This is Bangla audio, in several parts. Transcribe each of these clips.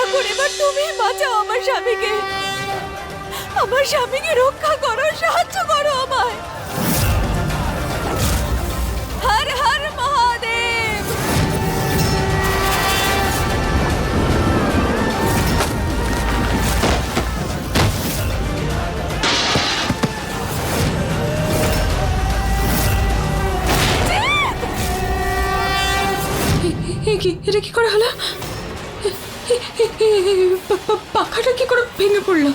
ঠাকুর, এবার তুমি বাঁচাও আমার স্বামীকে। আমার স্বামীকে রক্ষা করো, সাহায্য করো আমায়। হর হর মহাদেব। এটা কি করে হলো? পাখাটা কি করে ভেঙে পড়ল?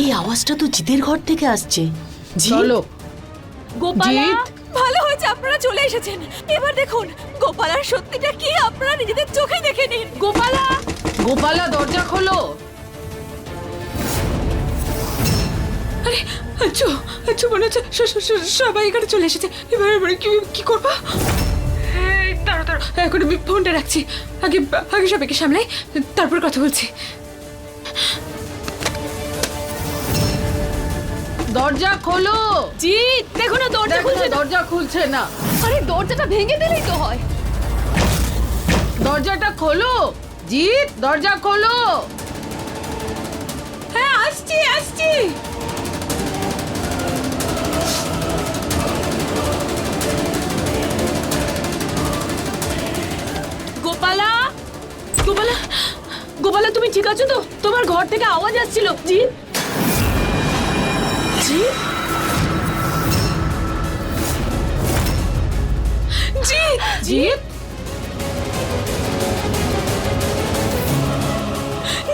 এই আওয়াজটা তো জিতের ঘর থেকে আসছে। চলো। গোপালা ভালো হয়েছে আপনারা চলে এসেছেন। এবার দেখুন গোপালার সত্যিটা কি আপনারা নিজেদের চোখে দেখে নিন। গোপালা গোপালা দরজা খোলো। আরে আচ্ছা আচ্ছা মনে হচ্ছে সবাই এখানে চলে এসেছে। এবার এবার কি কি করব? দাঁড়াও এখন আমি ফোনটা রাখছি। আগে আগে সবাইকে সামলাই তারপর কথা বলছি। দরজা খোলো। জিৎ দেখো না দরজা খুলছে দরজা খুলছে না। আরে দরজাটা ভেঙে দিলেই তো হয়। দরজাটা খোলো। জিৎ দরজা খোলো। হ্যাঁ আসছি আসছি। গোপালা তুমি ঠিক আছো তো? তোমার ঘর থেকে আওয়াজ আসছিল। জি। জি? জি। জিৎ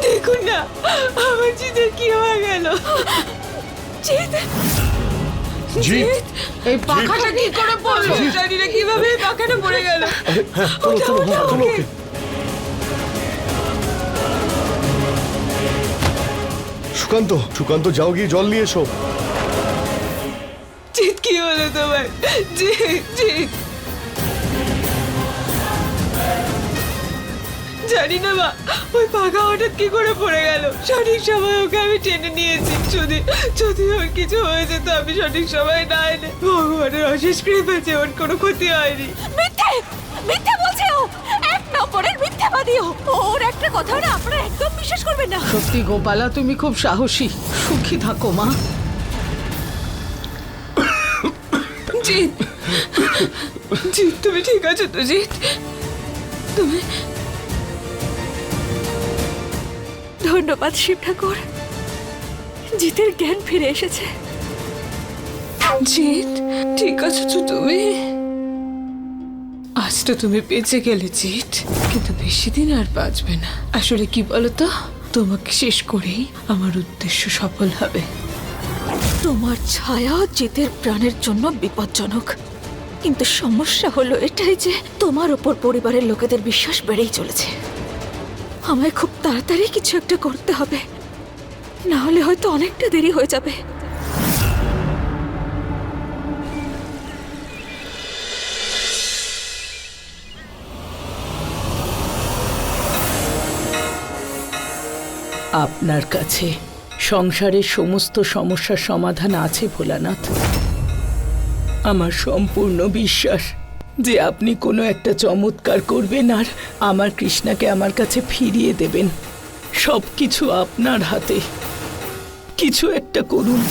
দেখুন না আমার জিদের কি হয়ে গেল? জিৎ এই পাখাটা কি করে পড়ল? জানি না কীভাবে পাখাটা পড়ে গেল। ওকে সুকান্ত সুকান্ত যাও গিয়ে জল নিয়ে এসো। জিৎ কি হলো তোমার? জিৎ জিৎ। জানি না মা ওই পাখা হঠাৎ কি করে পড়ে গেল? সঠিক সময় ওকে আমি টেনে নিয়েছি। যদি যদি ওর কিছু হয়ে যেত আমি সঠিক সময় না এলে ভগবানের অশেষ কৃপা ওর কোনো ক্ষতি হয়নি। মিথ্যে! মিথ্যে মিথ্যাবাদী ওর একটা কথা না আপনারা একদম বিশ্বাস করবেন না। সত্যি গোপালা তুমি খুব সাহসী। সুখী থাকো মা। জিৎ জিৎ তুমি ঠিক আছো তো জিৎ তুমি? ধন্যবাদ শিব ঠাকুর। জিতের জ্ঞান ফিরে এসেছে। জিৎ ঠিক আছো তো তুমি? তো তুমি বেঁচে গেলে, জিৎ। কিন্তু বেশি দিন আর বাঁচবে না। আসলে কি বলতো? তোমাকে শেষ করেই আমার উদ্দেশ্য সফল হবে। তোমার ছায়া জিতের প্রাণের জন্য বিপজ্জনক। কিন্তু সমস্যা হলো এটাই যে তোমার ওপর পরিবারের লোকেদের বিশ্বাস বেড়েই চলেছে। আমায় খুব তাড়াতাড়ি কিছু একটা করতে হবে। না হলে হয়তো অনেকটা দেরি হয়ে যাবে। আপনার কাছে। সংসারের সমস্ত সমস্যার সমাধান আছে ভোলানাথ। আমার সম্পূর্ণ বিশ্বাস যে আপনি কোনো একটা চমৎকার করবেন আর আমার কৃষ্ণাকে আমার কাছে ফিরিয়ে দেবেন। সব কিছু আপনার হাতে। কিছু একটা করুন।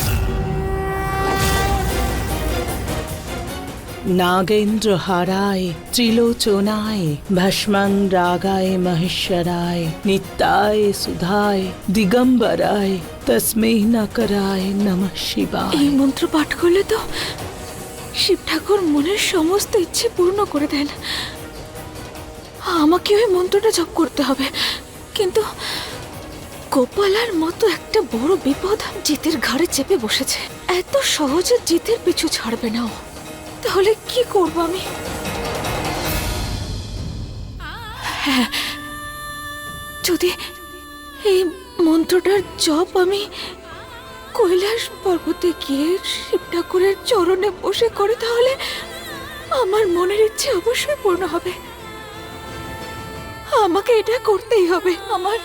নাগেন্দ্র হারায় ত্রিলোচনায় ভস্মং রাগায় মহেশ্বরায় নিত্যায় সুধায় দিগম্বরায় তস্মৈ নকরায় নমঃ শিবায় এই মন্ত্র পাঠ করলে তো শিব ঠাকুর মনের সমস্ত ইচ্ছে পূর্ণ করে দেন। আমাকে ওই মন্ত্রটা জপ করতে হবে। কিন্তু গোপালার মতো একটা বড় বিপদ, জিতের ঘাড়ে চেপে বসেছে। এত সহজে জিতের পিছু ছাড়বে না ও। তাহলে কি করব আমি? হ্যাঁ যদি এই মন্ত্রটার জপ আমি কৈলাস পর্বতে গিয়ে শিব ঠাকুরের চরণে বসে করি, তাহলে আমার মনের ইচ্ছে অবশ্যই পূর্ণ হবে। আমাকে এটা করতেই হবে। আমার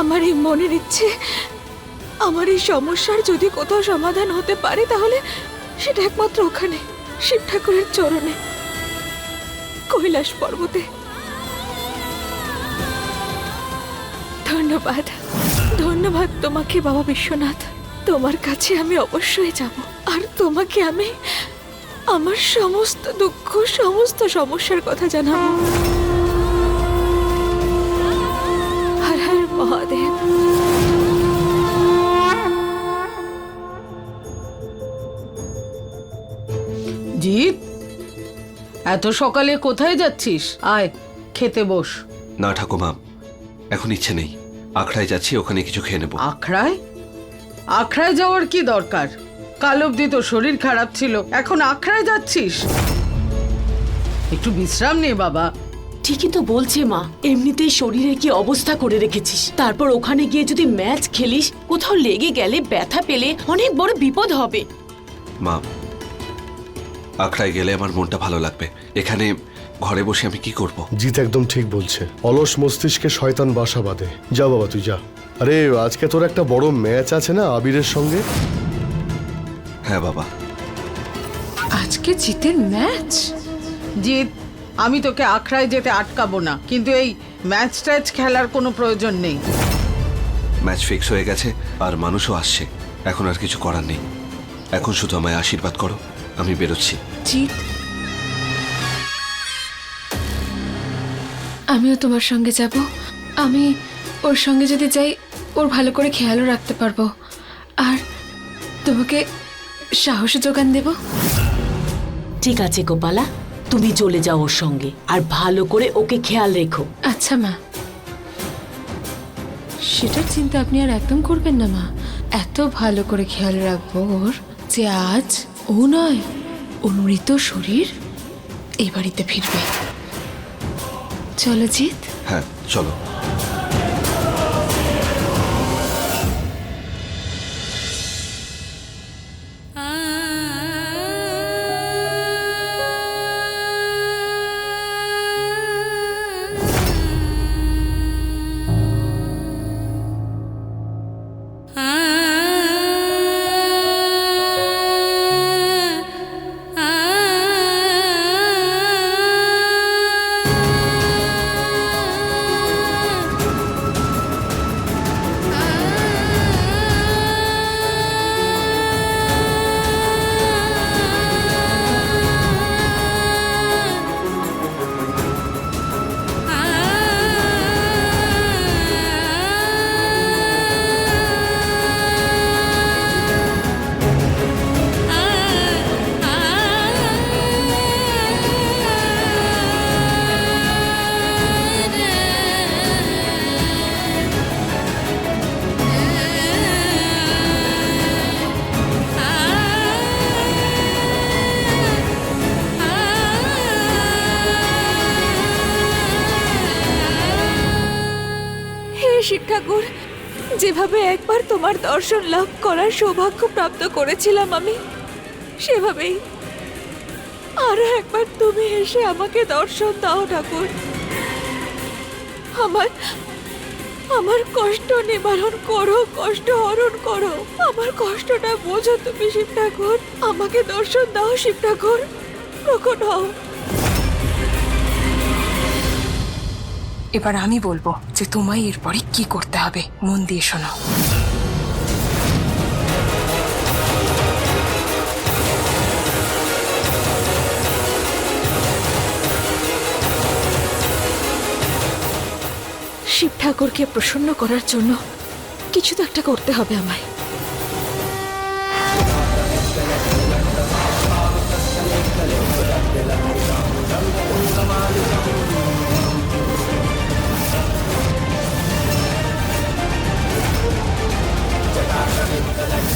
আমার এই মনের ইচ্ছে, আমার এই সমস্যার যদি কোথাও সমাধান হতে পারে, তাহলে সেটা একমাত্র ওখানে। শিব ঠাকুরের চরণে, কৈলাস পর্বতে। ধন্যবাদ ধন্যবাদ তোমাকে বাবা বিশ্বনাথ। তোমার কাছে আমি অবশ্যই যাব, আর তোমাকে আমি আমার সমস্ত দুঃখ, সমস্ত সমস্যার কথা জানাব। হর হর মহাদেব। জিৎ এত সকালে কোথায় যাচ্ছিস? আয় খেতে বস। না ঠাকুমা এখন ইচ্ছে নেই। আখড়ায় যাচ্ছি ওখানে কিছু খেয়ে নেব। আখড়ায়? আখড়ায় যাওয়ার কি দরকার? কাল অবধি তো শরীর খারাপ ছিল এখন আখড়ায় যাচ্ছিস? একটু বিশ্রাম নে বাবা। ঠিকই তো বলছে মা এমনিতেই শরীরে কি অবস্থা করে রেখেছিস। তারপর ওখানে গিয়ে যদি ম্যাচ খেলিস কোথাও লেগে গেলে ব্যথা পেলে অনেক বড় বিপদ হবে। মা আখড়ায় গেলে আমার মনটা ভালো লাগবে। এখানে ঘরে বসে আমি কি করব? জিত একদম ঠিক বলছে। অলস মস্তিষ্কে শয়তান বাসা বাঁধে। যা বাবা তুই যা। আরে আজকে তোর একটা বড় ম্যাচ আছে না আবিরের সঙ্গে? হ্যাঁ বাবা। আজকে জিতের ম্যাচ? জিৎ আমি তোকে আখড়ায় যেতে আটকাবো না কিন্তু এই ম্যাচ ট্যাচ খেলার কোনো প্রয়োজন নেই। ম্যাচ ফিক্স হয়ে গেছে আর মানুষও আসছে। এখন আর কিছু করার নেই। এখন শুধু আমায় আশীর্বাদ করো। আমি বেরোচ্ছি। আমিও তোমার সঙ্গে যাব। আমি ওর সঙ্গে যদি যাই ওর ভালো করে খেয়ালও রাখতে পারব। আর তোমাকে সাহস যোগান দেব? ঠিক আছে গোপালা তুমি চলে যাও ওর সঙ্গে আর ভালো করে ওকে খেয়াল রেখো। আচ্ছা মা। সেটার চিন্তা আপনি আর একদম করবেন না মা। এত ভালো করে খেয়াল রাখব ওর যে আজ ও নয় ও মৃত শরীর? এই বাড়িতে ফিরবে। চলো জিৎ। হ্যাঁ চলো। শিব ঠাকুর যেভাবে একবার তোমার দর্শন লাভ করার সৌভাগ্য প্রাপ্ত করেছিলাম আমি, সেভাবেই আরও একবার তুমি এসে আমাকে দর্শন দাও ঠাকুর। আমার আমার কষ্ট নিবারণ করো, কষ্ট হরণ করো। আমার কষ্টটা বোঝো তুমি শিব ঠাকুর। আমাকে দর্শন দাও শিব ঠাকুর। প্রকট হও। এবার আমি বলব যে তোমায় এরপরে কি করতে হবে, মন দিয়ে শোনো। শিব ঠাকুরকে প্রসন্ন করার জন্য কিছু তো একটা করতে হবে আমায়।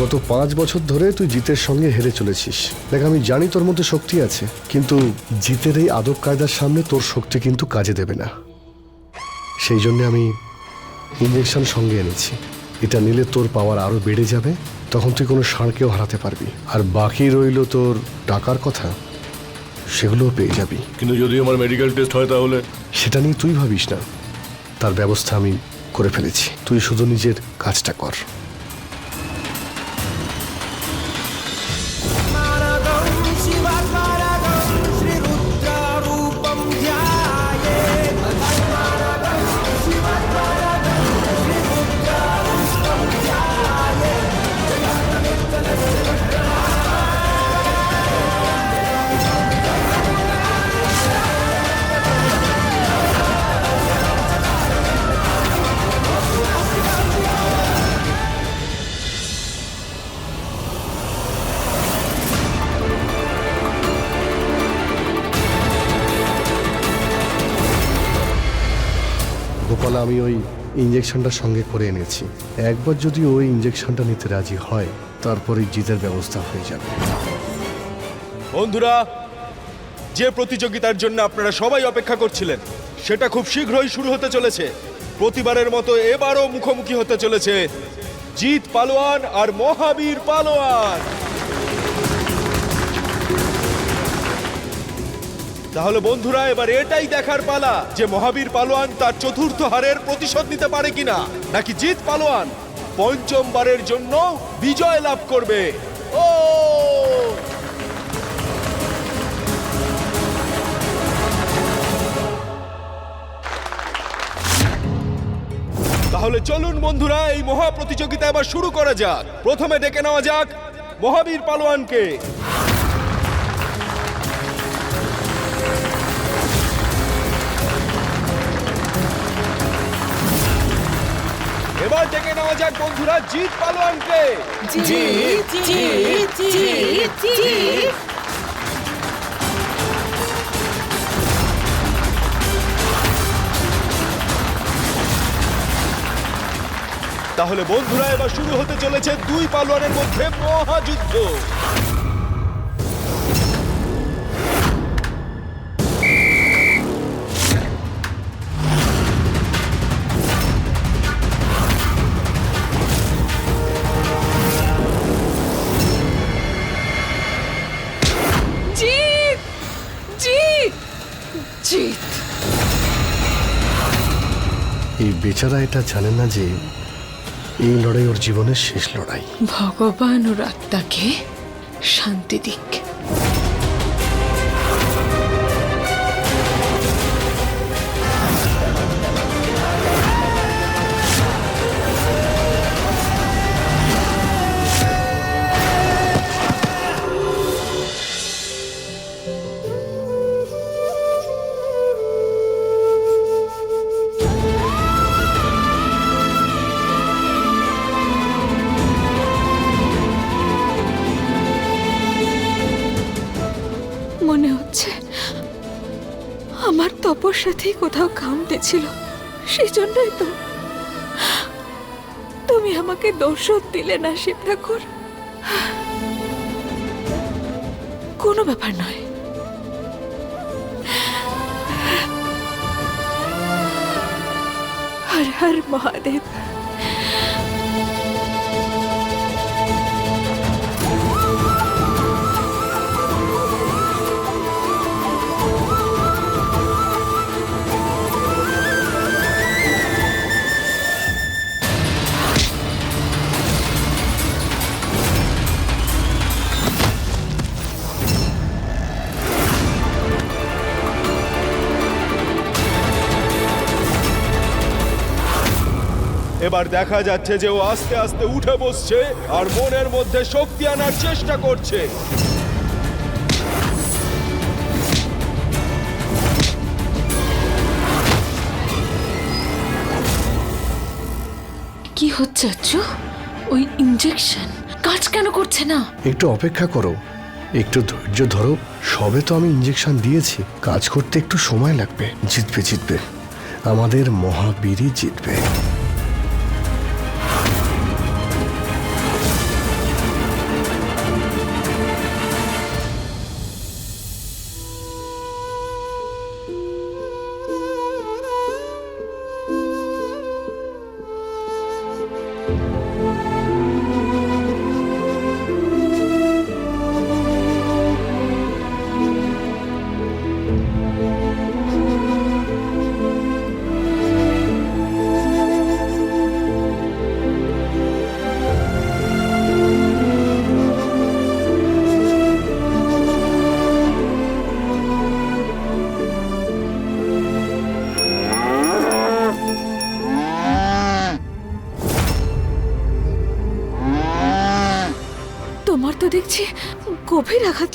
গত পাঁচ বছর ধরে তুই জিতের সঙ্গে হেরে চলেছিস। দেখ আমি জানি তোর মধ্যে শক্তি আছে কিন্তু জিতের এই আদব কায়দার সামনে তোর শক্তি কিন্তু কাজে দেবে না। সেই জন্য আমি ইঞ্জেকশন সঙ্গে এনেছি। এটা নিলে তোর পাওয়ার আরও বেড়ে যাবে তখন তুই কোনো ষাঁড়কেও হারাতে পারবি। আর বাকি রইল তোর টাকার কথা সেগুলোও পেয়ে যাবি। কিন্তু যদি আমার মেডিকেল টেস্ট হয় তাহলে? সেটা নিয়ে তুই ভাবিস না। তার ব্যবস্থা আমি করে ফেলেছি। তুই শুধু নিজের কাজটা কর। গোপালা আমি ওই ইঞ্জেকশনটা সঙ্গে করে এনেছি। একবার যদি ওই ইঞ্জেকশনটা নিতে রাজি হয়, তারপরে জিতের ব্যবস্থা হয়ে যাবে। বন্ধুরা, যে প্রতিযোগিতার জন্য আপনারা সবাই অপেক্ষা করছিলেন, সেটা খুব শীঘ্রই শুরু হতে চলেছে। প্রতিবারের মতো এবারও মুখোমুখি হতে চলেছে জিত পালোয়ান আর মহাবীর পালোয়ান। তাহলে বন্ধুরা, এবার এটাই দেখার পালা যে মহাবীর পালোয়ান তার চতুর্থ হারের প্রতিশোধ নিতে পারে কিনা। নাকি জিত পালোয়ান পঞ্চমবারের জন্য বিজয় লাভ করবে? ও! তাহলে চলুন বন্ধুরা, এই মহা প্রতিযোগিতা এবার শুরু করা যাক। প্রথমে ডেকে নেওয়া যাক মহাবীর পালোয়ানকে। যাক বন্ধুরা জিত পালোয়ানকে। তাহলে বন্ধুরা এবার শুরু হতে চলেছে দুই পালোয়ানের মধ্যে মহাযুদ্ধ। বেচারা এটা জানে না যে এই লড়াই ওর জীবনের শেষ লড়াই। ভগবান ওর আত্মাকে শান্তি দিক। তপস্যাতেই কোথাও কামতে ছিল। সেই জন্যই তো তুমি আমাকে দোষত দিলে না, শিব ঠাকুর। কোনো ব্যাপার নয়। হর হর মহাদেব। এবার দেখা যাচ্ছে যে ও আস্তে আস্তে উঠে বসছে আর মনের মধ্যে শক্তি আনার চেষ্টা করছে। কি হচ্ছে আচ্ছু? ওই ইঞ্জেকশন কাজ কেন করছে না? একটু অপেক্ষা করো। একটু ধৈর্য ধরো। সবে তো আমি ইঞ্জেকশন দিয়েছি। কাজ করতে একটু সময় লাগবে। জিতবে জিতবে। আমাদের মহাবীরই জিতবে।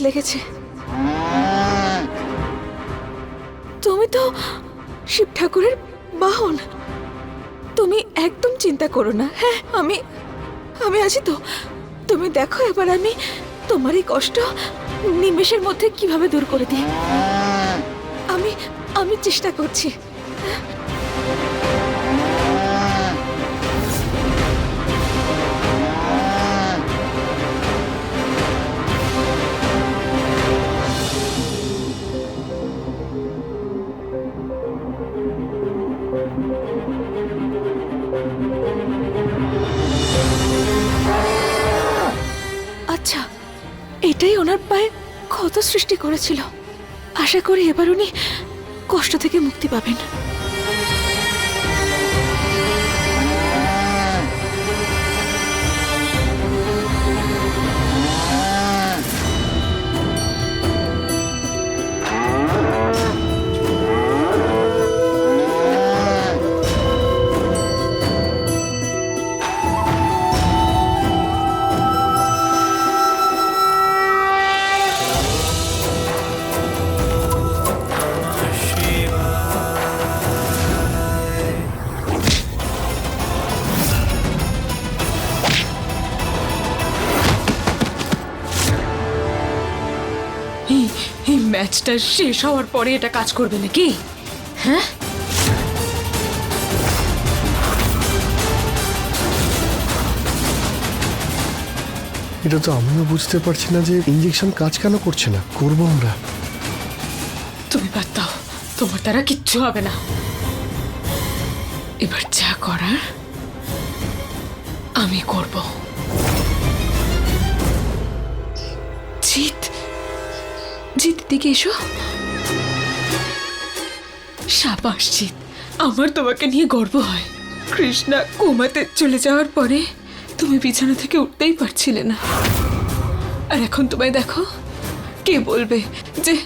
লেগেছে। তুমি তো শিব ঠাকুরের বাহন তুমি একদম চিন্তা করো না হ্যাঁ আমি আমি আছি তো। তুমি দেখো এবার আমি তোমার এই কষ্ট নিমেষের মধ্যে কীভাবে দূর করে দিই। আমি আমি চেষ্টা করছি। এটাই ওনার পায়ে ক্ষত সৃষ্টি করেছিল। আশা করি এবার উনি কষ্ট থেকে মুক্তি পাবেন। ম্যাচটা শেষ হওয়ার পরে এটা কাজ করবে নাকি? হ্যাঁ? এটা তো আমিও বুঝতে পারছি না যে ইঞ্জেকশন কাজ কেন করছে না। করব আমরা। তুমি বাদ দাও। তোমার দ্বারা কিচ্ছু হবে না। এবার যা করার আমি করব। জিত জিত দিকে এসো। সাবাস আমার তোমাকে নিয়ে গর্ব হয়। কৃষ্ণা কোমাতে চলে যাওয়ার পরে তুমি বিছানা থেকে উঠতেই পারছিলে না। আর এখন তোমায় দেখো, কে বলবে যে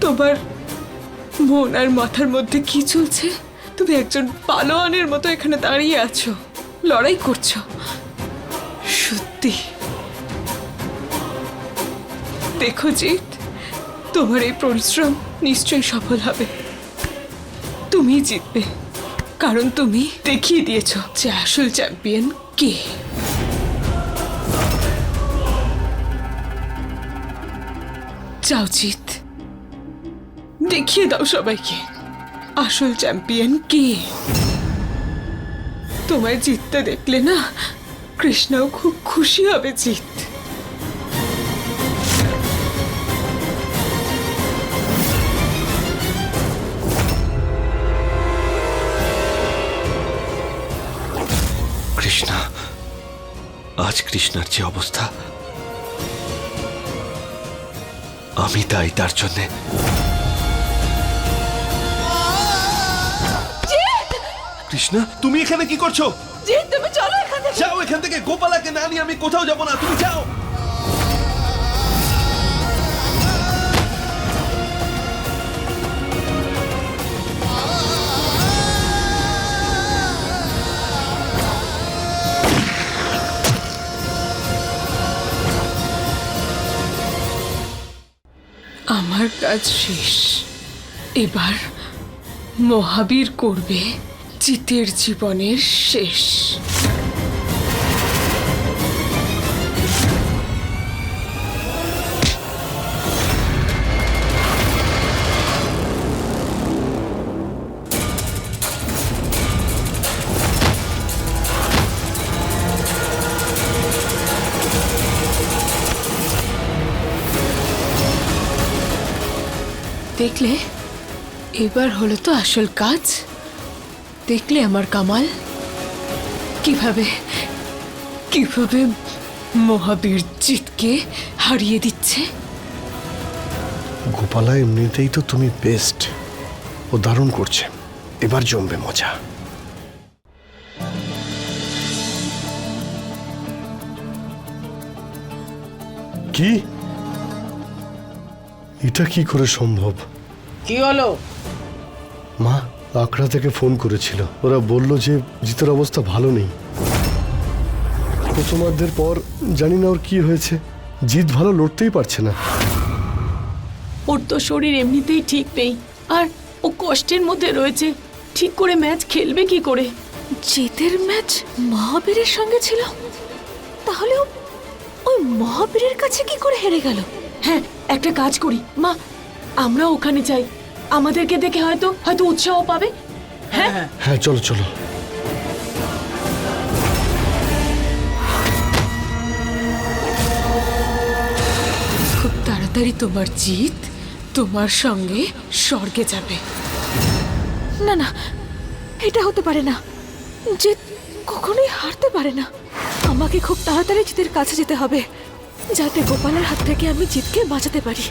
তোমার মন আর মাথার মধ্যে কি চলছে? তুমি একজন পালোয়ানের মতো এখানে দাঁড়িয়ে আছো, লড়াই করছ। সত্যি। দেখো, জিৎ। তোমার এই পরিশ্রম নিশ্চয়ই সফল হবে। তুমি জিতবে। কারণ তুমি দেখিয়ে দিয়েছ যে আসল চ্যাম্পিয়ন কে। যাও জিত দেখিয়ে দাও সবাইকে, আসল চ্যাম্পিয়ন কে। তোমায় জিততে দেখলে না কৃষ্ণাও খুব খুশি হবে জিত কৃষ্ণার যে অবস্থা আমি তাই তার জন্যে কৃষ্ণা তুমি এখানে কি করছ? তুমি চলো এখান থেকে। যাও এখান থেকে গোপালাকে না নিয়ে আমি কোথাও যাব না তুমি যাও। আমার কাজ শেষ। এবার মহাবীর করবে জিতের জীবনের শেষ। দেখলে, এবার হলো তো আসল কাজ। দেখলে আমার কামাল, কীভাবে কীভাবে মহাবীর জিতকে হারিয়ে দিচ্ছে। গোপালা, এমনিতেই তো তুমি বেস্ট ও দারুণ করছে। এবার জমবে মজা। কি? এটা কি করে সম্ভব? কি হলো? মা আখড়া থেকে ফোন করেছিল। ওরা বলল যে জিতের অবস্থা ভালো নেই। প্রথমার্ধের পর জানি না ওর কি হয়েছে। জিত ভালো লড়তেই পারছে না। ওর তো শরীর এমনিতেই ঠিক নেই। আর ও কষ্টের মধ্যে রয়েছে। ঠিক করে ম্যাচ খেলবে কি করে? জিতের ম্যাচ মহাবীরের সঙ্গে ছিল। তাহলে ওই মহাবীরের কাছে কি করে হেরে গেল? হ্যাঁ একটা কাজ করি। মা আমরা ওখানে যাই। আমাদেরকে দেখে হয়তো হয়তো উৎসাহ পাবে। হ্যাঁ? হ্যাঁ চলো চলো। খুব তাড়াতাড়ি তোমার জিত তোমার সঙ্গে স্বর্গে যাবে। না না এটা হতে পারে না। জিত কখনোই হারতে পারে না। আমাকে খুব তাড়াতাড়ি জিতের কাছে যেতে হবে যাতে গোপালের হাত থেকে আমি জিতকে বাঁচাতে পারি।